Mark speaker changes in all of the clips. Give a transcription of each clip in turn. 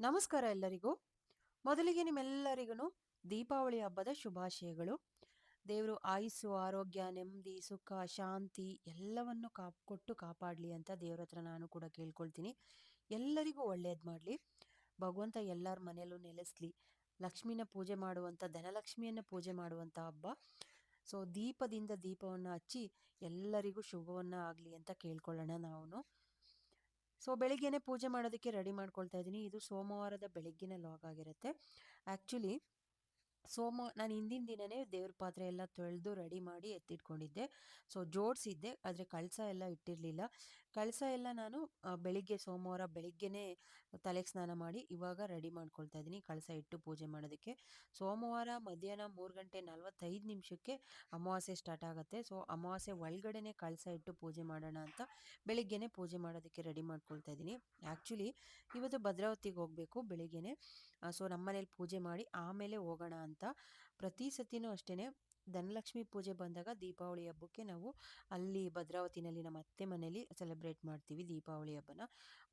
Speaker 1: ನಮಸ್ಕಾರ ಎಲ್ಲರಿಗೂ. ಮೊದಲಿಗೆ ನಿಮ್ಮೆಲ್ಲರಿಗೂ ದೀಪಾವಳಿ ಹಬ್ಬದ ಶುಭಾಶಯಗಳು. ದೇವರು ಆಯುಸ್ಸು, ಆರೋಗ್ಯ, ನೆಮ್ಮದಿ, ಸುಖ, ಶಾಂತಿ ಎಲ್ಲವನ್ನು ಕಾ ಕೊಟ್ಟು ಕಾಪಾಡಲಿ ಅಂತ ದೇವ್ರ ಹತ್ರ ನಾನು ಕೂಡ ಕೇಳ್ಕೊಳ್ತೀನಿ. ಎಲ್ಲರಿಗೂ ಒಳ್ಳೇದು ಮಾಡಲಿ. ಭಗವಂತ ಎಲ್ಲರ ಮನೆಯಲ್ಲೂ ನೆಲೆಸಲಿ. ಲಕ್ಷ್ಮಿನ ಪೂಜೆ ಮಾಡುವಂಥ ಧನಲಕ್ಷ್ಮಿಯನ್ನು ಪೂಜೆ ಮಾಡುವಂಥ ಹಬ್ಬ. ಸೊ, ದೀಪದಿಂದ ದೀಪವನ್ನು ಹಚ್ಚಿ ಎಲ್ಲರಿಗೂ ಶುಭವನ್ನು ಆಗಲಿ ಅಂತ ಕೇಳ್ಕೊಳ್ಳೋಣ ನಾವು ಸೊ, ಬೆಳಿಗ್ಗೆನೆ ಪೂಜೆ ಮಾಡೋದಕ್ಕೆ ರೆಡಿ ಮಾಡ್ಕೊಳ್ತಾ ಇದ್ದೀನಿ. ಇದು ಸೋಮವಾರದ ಬೆಳಗ್ಗಿನ ಲಾಗ್ ಆಗಿರುತ್ತೆ. ಆ್ಯಕ್ಚುಲಿ ಸೋಮ, ನಾನು ಹಿಂದಿನ ದಿನವೇ ದೇವ್ರ ಪಾತ್ರೆ ಎಲ್ಲ ತೊಳೆದು ರೆಡಿ ಮಾಡಿ ಎತ್ತಿಟ್ಕೊಂಡಿದ್ದೆ. ಸೊ, ಜೋಡಿಸಿದ್ದೆ, ಆದರೆ ಕಳಸ ಎಲ್ಲ ಇಟ್ಟಿರಲಿಲ್ಲ. ಕಳಸ ಎಲ್ಲ ನಾನು ಬೆಳಿಗ್ಗೆ ಸೋಮವಾರ ಬೆಳಿಗ್ಗೆನೇ ತಲೆಗೆ ಸ್ನಾನ ಮಾಡಿ ಇವಾಗ ರೆಡಿ ಮಾಡ್ಕೊಳ್ತಾ ಇದ್ದೀನಿ. ಕಳಸ ಇಟ್ಟು ಪೂಜೆ ಮಾಡೋದಕ್ಕೆ. ಸೋಮವಾರ ಮಧ್ಯಾಹ್ನ ಮೂರು ಗಂಟೆ ನಲ್ವತ್ತೈದು ನಿಮಿಷಕ್ಕೆ ಅಮಾವಾಸ್ಯೆ ಸ್ಟಾರ್ಟ್ ಆಗುತ್ತೆ. ಸೊ, ಅಮಾವಾಸ್ಯೆ ಒಳಗಡೆನೆ ಕಳಸ ಇಟ್ಟು ಪೂಜೆ ಮಾಡೋಣ ಅಂತ ಬೆಳಿಗ್ಗೆನೆ ಪೂಜೆ ಮಾಡೋದಕ್ಕೆ ರೆಡಿ ಮಾಡ್ಕೊಳ್ತಾ ಇದ್ದೀನಿ. ಆ್ಯಕ್ಚುಲಿ ಇವತ್ತು ಭದ್ರಾವತಿಗೆ ಹೋಗಬೇಕು ಬೆಳಿಗ್ಗೆನೆ. ಸೊ, ನಮ್ಮನೇಲಿ ಪೂಜೆ ಮಾಡಿ ಆಮೇಲೆ ಹೋಗೋಣ ಅಂತ. ಪ್ರತಿ ಸತಿನೂ ಅಷ್ಟೇ ಧನಲಕ್ಷ್ಮಿ ಪೂಜೆ ಬಂದಾಗ ದೀಪಾವಳಿ ಹಬ್ಬಕ್ಕೆ ನಾವು ಅಲ್ಲಿ ಭದ್ರಾವತಿನಲ್ಲಿ ನಮ್ಮ ಅತ್ತೆ ಮನೆಯಲ್ಲಿ ಸೆಲೆಬ್ರೇಟ್ ಮಾಡ್ತೀವಿ ದೀಪಾವಳಿ ಹಬ್ಬನ.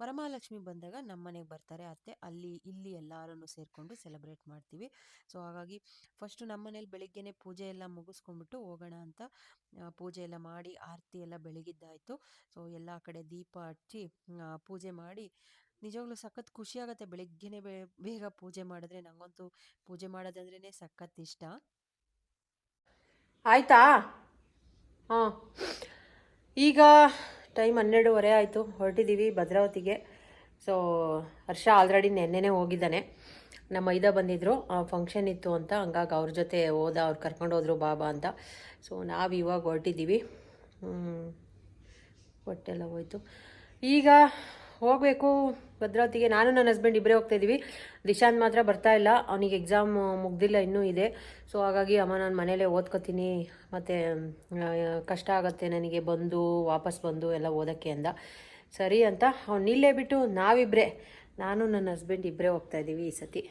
Speaker 1: ವರಮಹಾಲಕ್ಷ್ಮಿ ಬಂದಾಗ ನಮ್ಮ ಮನೆಗೆ ಬರ್ತಾರೆ ಅತ್ತೆ, ಅಲ್ಲಿ, ಇಲ್ಲಿ ಎಲ್ಲರೂ ಸೇರಿಕೊಂಡು ಸೆಲೆಬ್ರೇಟ್ ಮಾಡ್ತೀವಿ. ಸೊ ಹಾಗಾಗಿ ಫಸ್ಟು ನಮ್ಮ ಮನೇಲಿ ಬೆಳಿಗ್ಗೆನೆ ಪೂಜೆ ಎಲ್ಲ ಮುಗಿಸ್ಕೊಂಡ್ಬಿಟ್ಟು ಹೋಗೋಣ ಅಂತ ಪೂಜೆ ಎಲ್ಲ ಮಾಡಿ ಆರತಿ ಎಲ್ಲ ಬೆಳಗಿದ್ದಾಯಿತು. ಸೊ ಎಲ್ಲ ಕಡೆ ದೀಪ ಹಚ್ಚಿ ಪೂಜೆ ಮಾಡಿ, ನಿಜವಾಗ್ಲೂ ಸಖತ್ ಖುಷಿ ಆಗುತ್ತೆ. ಬೆಳಿಗ್ಗೆನೆ ಬೇಗ ಪೂಜೆ ಮಾಡಿದ್ರೆ ನಂಗಂತೂ ಪೂಜೆ ಮಾಡೋದಂದ್ರೇ ಸಖತ್ ಇಷ್ಟ.
Speaker 2: ಆಯಿತಾ? ಹಾಂ. ಈಗ ಟೈಮ್ ಹನ್ನೆರಡುವರೆ ಆಯಿತು. ಹೊರಟಿದ್ದೀವಿ ಭದ್ರಾವತಿಗೆ. ಸೊ ಹರ್ಷ ಆಲ್ರೆಡಿ ನೆನ್ನೆನೇ ಹೋಗಿದ್ದಾನೆ. ನಮ್ಮ ಬಂದಿದ್ರು. ಬಂದಿದ್ದರು ಫಂಕ್ಷನ್ ಇತ್ತು ಅಂತ ಹಂಗಾಗಿ ಅವ್ರ ಜೊತೆ ಹೋದ, ಅವ್ರು ಕರ್ಕೊಂಡು ಹೋದರು ಬಾಬಾ ಅಂತ. ಸೊ ನಾವು ಇವಾಗ ಹೊರಟಿದ್ದೀವಿ ಹೊಟ್ಟೆಲ್ಲ ಹೋಯ್ತು. ಈಗ ಹೋಗಬೇಕು. ಭದ್ರಾವತಿಗೆ ನಾನು ನನ್ನ ಹಸ್ಬೆಂಡ್ ಇಬ್ಬರೇ ಹೋಗ್ತಾ ಇದ್ದೀವಿ ದಿಶಾಂತ್ ಮಾತ್ರ ಬರ್ತಾ ಇಲ್ಲ. ಅವನಿಗೆ ಎಕ್ಸಾಮ್ ಮುಗ್ದಿಲ್ಲ, ಇನ್ನೂ ಇದೆ. ಸೊ ಹಾಗಾಗಿ ಅಮ್ಮ ನಾನು ಮನೇಲೇ ಓದ್ಕೋತೀನಿ. ಮತ್ತು ಕಷ್ಟ ಆಗುತ್ತೆ ನನಗೆ ಬಂದು, ವಾಪಸ್ ಬಂದು ಎಲ್ಲ ಓದೋಕ್ಕೆ ಅಂದ ಸರಿ ಅಂತ ಅವ್ನು ಇಲ್ಲೇ ಬಿಟ್ಟು ನಾವಿಬ್ಬರೇ ನಾನು ನನ್ನ ಹಸ್ಬೆಂಡ್ ಇಬ್ಬರೇ ಹೋಗ್ತಾ ಇದ್ದೀವಿ ಈ ಸತಿ.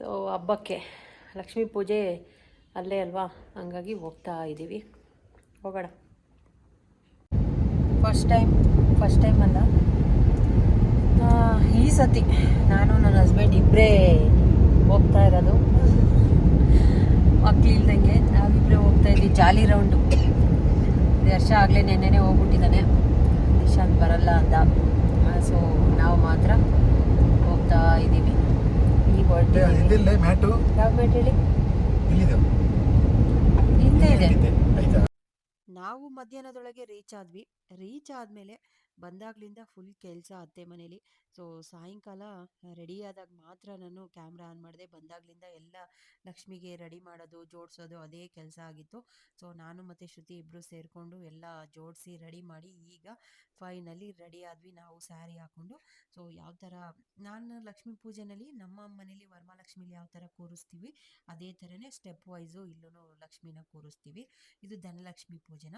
Speaker 2: ಸೊ ಹಬ್ಬಕ್ಕೆ, ಲಕ್ಷ್ಮೀ ಪೂಜೆ ಅಲ್ಲೇ ಅಲ್ವಾ? ಹಂಗಾಗಿ ಹೋಗ್ತಾ ಇದ್ದೀವಿ ಹೋಗೋಣ. ಫಸ್ಟ್ ಟೈಮ್ ಫಸ್ಟ್ ಟೈಮ್ ಅಲ್ಲ. ಈ ಸತಿ ನಾನು ನನ್ನ ಹಸ್ಬೆಂಡ್ ಇಬ್ಬರೇ ಹೋಗ್ತಾ ಇರೋದು. ಮಕ್ಕಳಿಲ್ದಂಗೆ ನಾವಿಬ್ಬರೇ ಹೋಗ್ತಾ ಇದ್ವಿ ಜಾಲಿ ರೌಂಡು ವರ್ಷ ಆಗಲೇ ನೆನ್ನೆನೇ ಹೋಗ್ಬಿಟ್ಟಿದ್ದಾನೆ. ನಿಶಾಂತ್ ಬರಲ್ಲ ಅಂತ. ಸೊ ನಾವು ಮಾತ್ರ ಹೋಗ್ತಾ ಇದ್ದೀವಿ. ಈಗ ಯಾವ ಮ್ಯಾಟ್ ಹೇಳಿ? ಹಿಂದೆ ಇದೆ.
Speaker 1: ನಾವು ಮಧ್ಯಾಹ್ನದೊಳಗೆ ರೀಚ್ ಆದ್ವಿ. ರೀಚ್ ಆದಮೇಲೆ ಬಂದಾಗ್ಲಿಂದ ಫುಲ್ ಕೆಲಸ ಅತ್ತೆ ಮನೇಲಿ. ಸೊ, ಸಾಯಂಕಾಲ ರೆಡಿ ಆದಾಗ ಮಾತ್ರ ನಾನು ಕ್ಯಾಮ್ರಾ ಆನ್ ಮಾಡಿದೆ. ಬಂದಾಗ್ಲಿಂದ ಎಲ್ಲ ಲಕ್ಷ್ಮಿಗೆ ರೆಡಿ ಮಾಡೋದು, ಜೋಡಿಸೋದು ಅದೇ ಕೆಲಸ ಆಗಿತ್ತು. ಸೊ, ನಾನು ಮತ್ತು ಶ್ರುತಿ ಇಬ್ಬರು ಸೇರಿಕೊಂಡು ಎಲ್ಲ ಜೋಡಿಸಿ ರೆಡಿ ಮಾಡಿ ಈಗ ಫೈನಲಿ ರೆಡಿ ಆದ್ವಿ ನಾವು ಸ್ಯಾರಿ ಹಾಕ್ಕೊಂಡು ಸೊ, ಯಾವ ಥರ ನಾನು ಲಕ್ಷ್ಮೀ ಪೂಜೆನಲ್ಲಿ ನಮ್ಮ ಮನೇಲಿ ವರಮಹಾಲಕ್ಷ್ಮಿಲಿ ಯಾವ ಥರ ಕೂರಿಸ್ತೀವಿ, ಅದೇ ಥರನೇ ಸ್ಟೆಪ್ ವೈಸು ಇಲ್ಲೂ ಲಕ್ಷ್ಮಿನ ಕೂರಿಸ್ತೀವಿ. ಇದು ಧನಲಕ್ಷ್ಮಿ ಪೂಜೆನ.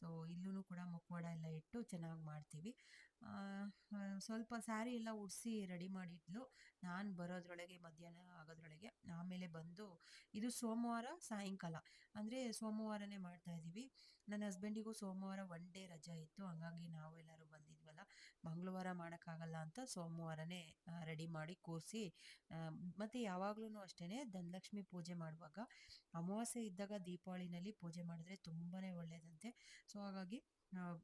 Speaker 1: ಸೊ ಇಲ್ಲೂ ಕೂಡ ಮುಖವಾಡ ಎಲ್ಲ ಇಟ್ಟು ಚೆನ್ನಾಗಿ ಮಾಡ್ತೀವಿ. ಸ್ವಲ್ಪ ಸ್ಯಾರಿ ಎಲ್ಲ ಉಡಿಸಿ ರೆಡಿ ಮಾಡಿದ್ಲು ನಾನು ಬರೋದ್ರೊಳಗೆ ಮಧ್ಯಾಹ್ನ ಆಗೋದ್ರೊಳಗೆ. ಆಮೇಲೆ ಬಂದು ಇದು ಸೋಮವಾರ ಸಾಯಂಕಾಲ. ಅಂದರೆ ಸೋಮವಾರನೇ ಮಾಡ್ತಾ ಇದ್ದೀವಿ. ನನ್ನ ಹಸ್ಬೆಂಡಿಗೂ ಸೋಮವಾರ ಒನ್ ಡೇ ರಜಾ ಇತ್ತು. ಹಂಗಾಗಿ ನಾವೆಲ್ಲರೂ ಬಂದಿದ್ವಲ್ಲ. ಮಂಗಳವಾರ ಮಾಡೋಕ್ಕಾಗಲ್ಲ ಅಂತ ಸೋಮವಾರನೇ ರೆಡಿ ಮಾಡಿ ಕೂರಿಸಿ ಮತ್ತು ಯಾವಾಗ್ಲೂ ಅಷ್ಟೇ ಧನಲಕ್ಷ್ಮಿ ಪೂಜೆ ಮಾಡುವಾಗ ಅಮಾವಾಸ್ಯೆ ಇದ್ದಾಗ ದೀಪಾವಳಿನಲ್ಲಿ ಪೂಜೆ ಮಾಡಿದ್ರೆ ತುಂಬಾ ಒಳ್ಳೆಯದಂತೆ ಸೊ, ಹಾಗಾಗಿ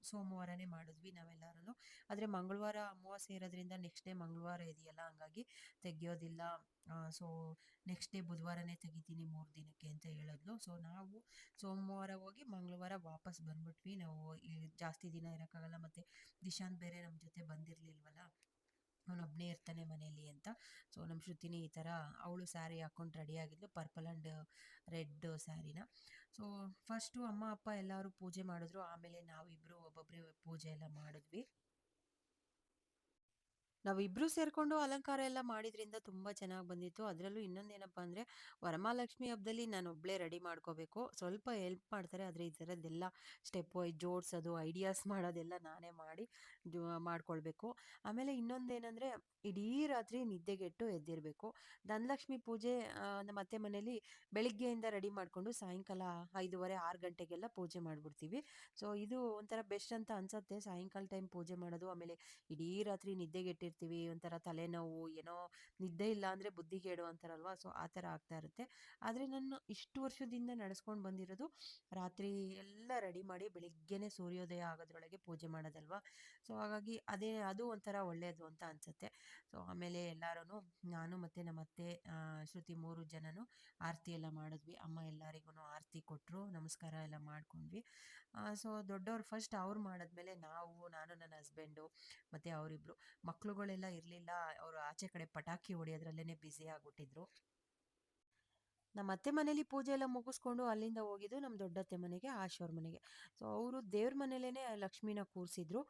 Speaker 1: ಸೋಮವಾರನೇ ಮಾಡಿದ್ವಿ ನಾವೆಲ್ಲರೂ ಆದರೆ ಮಂಗಳವಾರ ಅಮಾವಾಸ್ಯೆ ಇರೋದ್ರಿಂದ ನೆಕ್ಸ್ಟ್ ಡೇ ಮಂಗಳವಾರ ಇದೆಯಲ್ಲ. ಹಂಗಾಗಿ ತೆಗಿಯೋದಿಲ್ಲ. ಸೊ ನೆಕ್ಸ್ಟ್ ಡೇ ಬುಧವಾರನೇ ತೆಗಿತೀನಿ ಮೂರು ದಿನಕ್ಕೆ ಅಂತ ಹೇಳಿದ್ಲು. ಸೊ ನಾವು ಸೋಮವಾರ ಹೋಗಿ ಮಂಗಳವಾರ ವಾಪಸ್ ಬಂದ್ಬಿಟ್ವಿ. ನಾವು ಜಾಸ್ತಿ ದಿನ ಇರೋಕ್ಕಾಗಲ್ಲ. ಮತ್ತು ದಿಶಾಂತ್ ಬೇರೆ ನಮ್ಮ ಜೊತೆ ಬಂದಿರಲಿಲ್ವಲ್ಲ? ಅವನೊಬ್ಬನೇ ಇರ್ತಾನೆ ಮನೆಯಲ್ಲಿ ಅಂತ. ಸೊ ನಮ್ಮ ಶ್ರುತಿನಿ ಈ ಥರ ಅವಳು ಸ್ಯಾರಿ ಹಾಕ್ಕೊಂಡು ರೆಡಿಯಾಗಿದ್ದು ಪರ್ಪಲ್ ಆ್ಯಂಡ್ ರೆಡ್ ಸ್ಯಾರಿನ ಸೊ ಫಸ್ಟು ಅಮ್ಮ, ಅಪ್ಪ ಎಲ್ಲರೂ ಪೂಜೆ ಮಾಡಿದ್ರು. ಆಮೇಲೆ ನಾವಿಬ್ಬರು ಒಬ್ಬೊಬ್ಬರೇ ಪೂಜೆ ಎಲ್ಲ ಮಾಡಿದ್ವಿ. ನಾವಿಬ್ರು ಸೇರ್ಕೊಂಡು ಅಲಂಕಾರ ಎಲ್ಲ ಮಾಡಿದ್ರಿಂದ ತುಂಬಾ ಚೆನ್ನಾಗಿ ಬಂದಿತ್ತು. ಅದರಲ್ಲೂ ಇನ್ನೊಂದೇನಪ್ಪ ಅಂದ್ರೆ, ವರಮಹಾಲಕ್ಷ್ಮಿ ಹಬ್ಬದಲ್ಲಿ ನಾನು ಒಬ್ಳೆ ರೆಡಿ ಮಾಡ್ಕೋಬೇಕು. ಸ್ವಲ್ಪ ಹೆಲ್ಪ್ ಮಾಡ್ತಾರೆ, ಆದ್ರೆ ಈ ಥರದ್ದೆಲ್ಲ ಸ್ಟೆಪ್ ವೈಸ್ ಜೋಡ್ಸೋದು ಐಡಿಯಾಸ್ ಮಾಡೋದೆಲ್ಲ ನಾನೇ ಮಾಡಿ ಮಾಡ್ಕೊಳ್ಬೇಕು. ಆಮೇಲೆ ಇನ್ನೊಂದೇನಂದ್ರೆ, ಇಡೀ ರಾತ್ರಿ ನಿದ್ದೆಗೆಟ್ಟು ಎದ್ದಿರಬೇಕು. ಧನಲಕ್ಷ್ಮಿ ಪೂಜೆ ನಮ್ಮ ಅತ್ತೆ ಮನೇಲಿ ಬೆಳಿಗ್ಗೆಯಿಂದ ರೆಡಿ ಮಾಡಿಕೊಂಡು ಸಾಯಂಕಾಲ ಐದುವರೆ, ಆರು ಗಂಟೆಗೆಲ್ಲ ಪೂಜೆ ಮಾಡಿಬಿಡ್ತೀವಿ. ಸೊ ಇದು ಒಂಥರ ಬೆಸ್ಟ್ ಅಂತ ಅನ್ಸತ್ತೆ. ಸಾಯಂಕಾಲ ಟೈಮ್ ಪೂಜೆ ಮಾಡೋದು, ಆಮೇಲೆ ಇಡೀ ರಾತ್ರಿ ನಿದ್ದೆಗೆಟ್ಟಿರ್ತೀವಿ ಇರ್ತೀವಿ ಒಂಥರ ತಲೆನೋವು, ಏನೋ ನಿದ್ದೆ ಇಲ್ಲ ಅಂದರೆ ಬುದ್ಧಿಗೇಡು ಅಂತಾರಲ್ವ? ಸೊ, ಆ ಥರ ಆಗ್ತಾ ಇರುತ್ತೆ. ಆದರೆ ನಾನು ಇಷ್ಟು ವರ್ಷದಿಂದ ನಡೆಸ್ಕೊಂಡು ಬಂದಿರೋದು ರಾತ್ರಿ ಎಲ್ಲ ರೆಡಿ ಮಾಡಿ ಬೆಳಿಗ್ಗೆನೇ ಸೂರ್ಯೋದಯ ಆಗೋದ್ರೊಳಗೆ ಪೂಜೆ ಮಾಡೋದಲ್ವಾ? ಸೊ, ಹಾಗಾಗಿ ಅದೇ, ಅದು ಒಂಥರ ಒಳ್ಳೆಯದು ಅಂತ ಅನಿಸುತ್ತೆ. ಸೊ, ಆಮೇಲೆ ಎಲ್ಲರೂ ನಾನು ಮತ್ತು ನಮ್ಮ ಅತ್ತೆ ಶ್ರುತಿ ಮೂರು ಜನನು ಆರತಿ ಎಲ್ಲ ಮಾಡಿದ್ವಿ. ಅಮ್ಮ ಎಲ್ಲರಿಗೂ ಆರತಿ ಕೊಟ್ಟರು ನಮಸ್ಕಾರ ಎಲ್ಲ ಮಾಡ್ಕೊಂಡ್ವಿ. ಸೊ ದೊಡ್ಡವ್ರು ಫಸ್ಟ್ ಅವ್ರು ಮಾಡಿದ್ಮೇಲೆ ನಾವು, ನಾನು ನನ್ನ ಹಸ್ಬೆಂಡು ಮತ್ತು ಅವರಿಬ್ಬರು ಮಕ್ಳುಗಳೆಲ್ಲ ಇರಲಿಲ್ಲ, ಅವರು ಆಚೆ ಕಡೆ ಪಟಾಕಿ ಹೊಡಿಯೋದ್ರಲ್ಲೇ ಬ್ಯುಸಿ ಆಗಿಬಿಟ್ಟಿದ್ರು. ನಮ್ಮ ಅತ್ತೆ ಮನೇಲಿ ಪೂಜೆ ಎಲ್ಲ ಮುಗಿಸ್ಕೊಂಡು ಅಲ್ಲಿಂದ ಹೋಗಿದ್ದು ನಮ್ಮ ದೊಡ್ಡತ್ತೆ ಮನೆಗೆ ಆಶೋರ್ ಮನೆಗೆ. ಸೊ ಅವರು ದೇವ್ರ ಮನೇಲೇ ಲಕ್ಷ್ಮಿನ ಕೂರಿಸಿದ್ರು.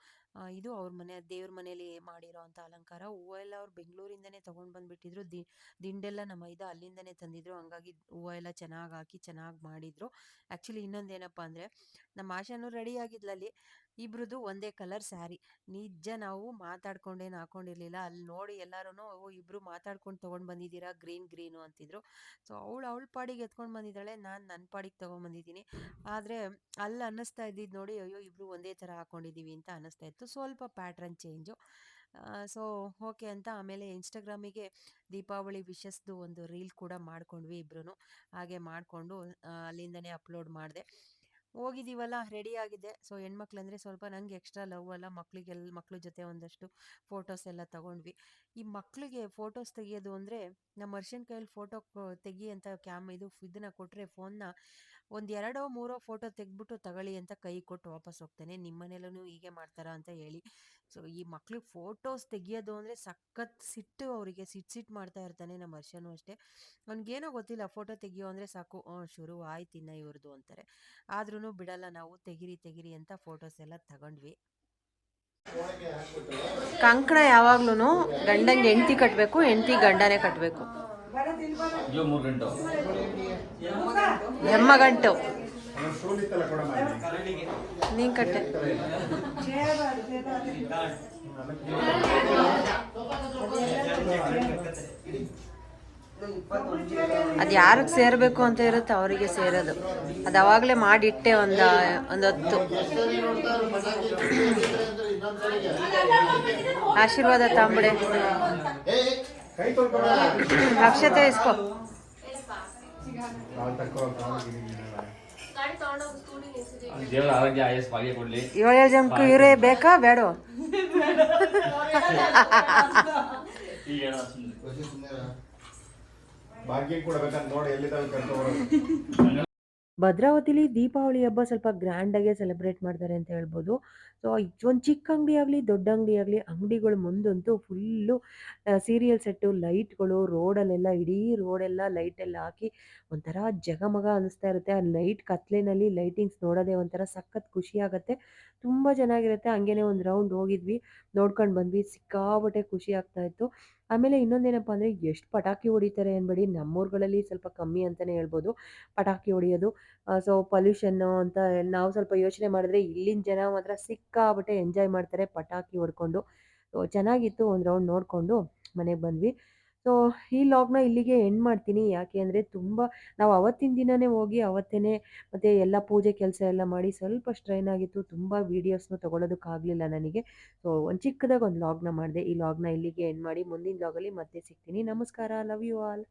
Speaker 1: ಇದು ಅವ್ರ ಮನೆ, ದೇವ್ರ ಮನೇಲಿ ಮಾಡಿರೋ ಅಂತ ಅಲಂಕಾರ. ಹೂವು ಎಲ್ಲ ಅವ್ರು ಬೆಂಗಳೂರಿಂದನೇ ತೊಗೊಂಡು ಬಂದುಬಿಟ್ಟಿದ್ರು. ದಿ, ದಿಂಡೆಲ್ಲ ನಮ್ಮ ಇದು ಅಲ್ಲಿಂದನೇ ತಂದಿದ್ರು. ಹಂಗಾಗಿ ಹೂವು ಎಲ್ಲ ಚೆನ್ನಾಗಿ ಹಾಕಿ ಚೆನ್ನಾಗಿ ಮಾಡಿದ್ರು. ಆ್ಯಕ್ಚುಲಿ ಇನ್ನೊಂದೇನಪ್ಪ ಅಂದರೆ, ನಮ್ಮ ಆಶಾನು ರೆಡಿ ಆಗಿದ್ಲಲ್ಲಿ. ಇಬ್ರದ್ದು ಒಂದೇ ಕಲರ್ ಸ್ಯಾರಿ. ನಿಜ ನಾವು ಮಾತಾಡ್ಕೊಂಡೇನು ಹಾಕೊಂಡಿರ್ಲಿಲ್ಲ. ಅಲ್ಲಿ ನೋಡಿ ಎಲ್ಲರೂ ಇಬ್ರು ಮಾತಾಡ್ಕೊಂಡು ತೊಗೊಂಡು ಬಂದಿದ್ದೀರಾ, ಗ್ರೀನ್, ಗ್ರೀನು ಅಂತಿದ್ರು. ಸೊ, ಅವಳು ಅವಳ ಪಾಡಿಗೆ ಎತ್ಕೊಂಡು ಬಂದಿದ್ದಾಳೆ, ನಾನು ನನ್ನ ಪಾಡಿಗೆ ತೊಗೊಂಬಂದಿದ್ದೀನಿ ಆದರೆ ಅಲ್ಲಿ ಅನ್ನಿಸ್ತಾ ಇದ್ದಿದ್ದು ನೋಡಿ, ಅಯ್ಯೋ, ಇಬ್ರು ಒಂದೇ ಥರ ಹಾಕೊಂಡಿದ್ದೀವಿ ಅಂತ ಅನ್ನಿಸ್ತಾ ಇತ್ತು. ಸ್ವಲ್ಪ ಪ್ಯಾಟ್ರನ್ ಚೇಂಜು ಸೊ, ಓಕೆ ಅಂತ ಆಮೇಲೆ ಇನ್ಸ್ಟಾಗ್ರಾಮಿಗೆ ದೀಪಾವಳಿ ವಿಶಸ್ದು ಒಂದು ರೀಲ್ ಕೂಡ ಮಾಡ್ಕೊಂಡ್ವಿ ಇಬ್ರು ಹಾಗೆ ಮಾಡಿಕೊಂಡು ಅಲ್ಲಿಂದನೇ ಅಪ್ಲೋಡ್ ಮಾಡಿದೆ. ಹೋಗಿದ್ದೀವಲ್ಲ ರೆಡಿ ಆಗಿದೆ. ಸೊ ಹೆಣ್ಮಕ್ಳಂದರೆ ಸ್ವಲ್ಪ ನಂಗೆ ಎಕ್ಸ್ಟ್ರಾ ಲವ್ ಅಲ್ಲ ಮಕ್ಕಳಿಗೆಲ್ಲ ಮಕ್ಳ ಜೊತೆ ಒಂದಷ್ಟು ಫೋಟೋಸ್ ಎಲ್ಲ ತಗೊಂಡ್ವಿ. ಈ ಮಕ್ಕಳಿಗೆ ಫೋಟೋಸ್ ತೆಗಿಯೋದು ಅಂದರೆ ನಮ್ಮ ಅರ್ಶಿನ ಕೈಯಲ್ಲಿ ಫೋಟೋ ತೆಗಿ ಅಂತ ಕ್ಯಾಮ್ ಇದು, ಇದನ್ನ ಕೊಟ್ಟರೆ ಫೋನ್ನ ಒಂದು ಎರಡೋ ಮೂರೋ ಫೋಟೋ ತೆಗೆದ್ಬಿಟ್ಟು ತಗೊಳ್ಳಿ ಅಂತ ಕೈ ಕೊಟ್ಟು ವಾಪಸ್ ಹೋಗ್ತಾನೆ. ನಿಮ್ಮ ಮನೇಲೂ ಹೀಗೆ ಮಾಡ್ತಾರಾ ಅಂತ ಹೇಳಿ. ಸೊ ಈ ಮಕ್ಳಿಗೆ ಫೋಟೋಸ್ ತೆಗಿಯೋದು ಅಂದರೆ ಸಖತ್ ಸಿಟ್ಟು ಅವರಿಗೆ ಸಿಟ್ಟು ಸಿಟ್ಟು ಮಾಡ್ತಾ ಇರ್ತಾನೆ ನಮ್ಮ ಹರ್ಷನೂ ಅಷ್ಟೇ. ಅವ್ನಿಗೇನೋ ಗೊತ್ತಿಲ್ಲ ಫೋಟೋ ತೆಗಿಯೋ ಅಂದರೆ ಸಾಕು ಹ್ಞೂ ಶುರು ಆಯ್ತು ಇನ್ನ ಇವ್ರದ್ದು ಅಂತಾರೆ. ಆದ್ರೂ ಬಿಡಲ್ಲ ನಾವು ತೆಗಿರಿ ತೆಗಿರಿ ಅಂತ ಫೋಟೋಸ್ ಎಲ್ಲ ತಗೊಂಡ್ವಿ.
Speaker 2: ಕಂಕಣ ಯಾವಾಗ್ಲೂ ಗಂಡಂಗೆ ಹೆಂಡ್ತಿ ಕಟ್ಟಬೇಕು ಹೆಂಡ್ತಿ ಗಂಡನೇ ಕಟ್ಟಬೇಕು
Speaker 3: ಇದು ಮೂರು ಗಂಟು.
Speaker 2: ಹೆಮ್ಮಗಂಟು ನೀನ್ ಕಟ್ಟೆ. ಅದು ಯಾರಿಗೆ ಸೇರಬೇಕು ಅಂತ ಇರುತ್ತೆ ಅವರಿಗೆ ಸೇರೋದು. ಅದು ಅವಾಗಲೇ ಮಾಡಿಟ್ಟೆ ಒಂದು ಒಂದು ಹೊತ್ತು ಆಶೀರ್ವಾದ ತಾಂಬಡೆ. ಅಕ್ಷತೆ ಇಸ್ಕೋ
Speaker 3: ದೇವರ ಆರೋಗ್ಯ ಆಯಸ್ ಭಾಗ್ಯ ಕೊಡ್ಲಿ.
Speaker 2: ಏಳೇಳು ಜನಕ್ಕೂ ಇವರೇ ಬೇಕಾ? ಬೇಡ.
Speaker 4: ಭಾಗ್ಯ ಕೂಡ ಬೇಕಂತ ನೋಡಿ ಎಲ್ಲಿದ್ದಾವೆ ಕರ್ಕೊಂಡು
Speaker 1: ಭದ್ರಾವತಿಲಿ ದೀಪಾವಳಿ ಹಬ್ಬ ಸ್ವಲ್ಪ ಗ್ರ್ಯಾಂಡಾಗೆ ಸೆಲೆಬ್ರೇಟ್ ಮಾಡ್ತಾರೆ ಅಂತ ಹೇಳ್ಬೋದು. ಸೊ ಒಂದು ಚಿಕ್ಕ ಅಂಗಡಿ ಆಗಲಿ, ದೊಡ್ಡ ಅಂಗಡಿ ಆಗಲಿ, ಅಂಗಡಿಗಳು ಮುಂದಂತೂ ಫುಲ್ಲು ಸೀರಿಯಲ್ ಸೆಟ್ಟು, ಲೈಟ್ಗಳು, ರೋಡಲ್ಲೆಲ್ಲ, ಇಡೀ ರೋಡೆಲ್ಲ ಲೈಟೆಲ್ಲ ಹಾಕಿ ಒಂಥರ ಜಗಮಗ ಅನ್ನಿಸ್ತಾ ಇರುತ್ತೆ. ಆ ಲೈಟ್ ಕತ್ಲೆನಲ್ಲಿ ಲೈಟಿಂಗ್ಸ್ ನೋಡೋದೇ ಒಂಥರ ಸಖತ್ ಖುಷಿ ಆಗುತ್ತೆ. ತುಂಬ ಚೆನ್ನಾಗಿರುತ್ತೆ. ಹಂಗೇನೆ ಒಂದು ರೌಂಡ್ ಹೋಗಿದ್ವಿ, ನೋಡ್ಕೊಂಡು ಬಂದ್ವಿ, ಸಿಕ್ಕಾಪಟ್ಟೆ ಖುಷಿ ಆಗ್ತಾ ಇತ್ತು. ಆಮೇಲೆ ಇನ್ನೊಂದೇನಪ್ಪ ಅಂದರೆ, ಎಷ್ಟು ಪಟಾಕಿ ಹೊಡಿತಾರೆ ಅನ್ಬೇಡಿ. ನಮ್ಮೂರುಗಳಲ್ಲಿ ಸ್ವಲ್ಪ ಕಮ್ಮಿ ಅಂತಲೇ ಹೇಳ್ಬೋದು. ಪಟಾಕಿ ಹೊಡಿಯೋದು ಸೊ ಪೊಲ್ಯೂಷನ್ನು ಅಂತ ನಾವು ಸ್ವಲ್ಪ ಯೋಚನೆ ಮಾಡಿದ್ರೆ ಇಲ್ಲಿನ ಜನ ಮಾತ್ರ ಸಿಕ್ಕಾಬಿಟ್ಟೆ ಎಂಜಾಯ್ ಮಾಡ್ತಾರೆ ಪಟಾಕಿ ಹೊಡ್ಕೊಂಡು. ಚೆನ್ನಾಗಿತ್ತು ಒಂದು ರೌಂಡ್ ನೋಡಿಕೊಂಡು ಮನೆಗೆ ಬಂದ್ವಿ. ಸೊ, ಈ ಲಾಗ್ನ ಇಲ್ಲಿಗೆ ಎಂಡ್ ಮಾಡ್ತೀನಿ. ಯಾಕೆ ಅಂದರೆ ತುಂಬ ನಾವು ಅವತ್ತಿನ ದಿನವೇ ಹೋಗಿ ಅವತ್ತೇ ಮತ್ತು ಎಲ್ಲ ಪೂಜೆ ಕೆಲಸ ಎಲ್ಲ ಮಾಡಿ ಸ್ವಲ್ಪ ಸ್ಟ್ರೈನ್ ಆಗಿತ್ತು. ತುಂಬ ವೀಡಿಯೋಸ್ನ ತೊಗೊಳೋದಕ್ಕಾಗಲಿಲ್ಲ ನನಗೆ. ಸೊ ಒಂದು ಚಿಕ್ಕದಾಗಿ ಒಂದು ಲಾಗ್ನ ಮಾಡಿದೆ. ಈ ಲಾಗ್ನ ಇಲ್ಲಿಗೆ ಎಂಡ್ ಮಾಡಿ ಮುಂದಿನ ಲಾಗಲ್ಲಿ ಮತ್ತೆ ಸಿಗ್ತೀನಿ. ನಮಸ್ಕಾರ. Love you all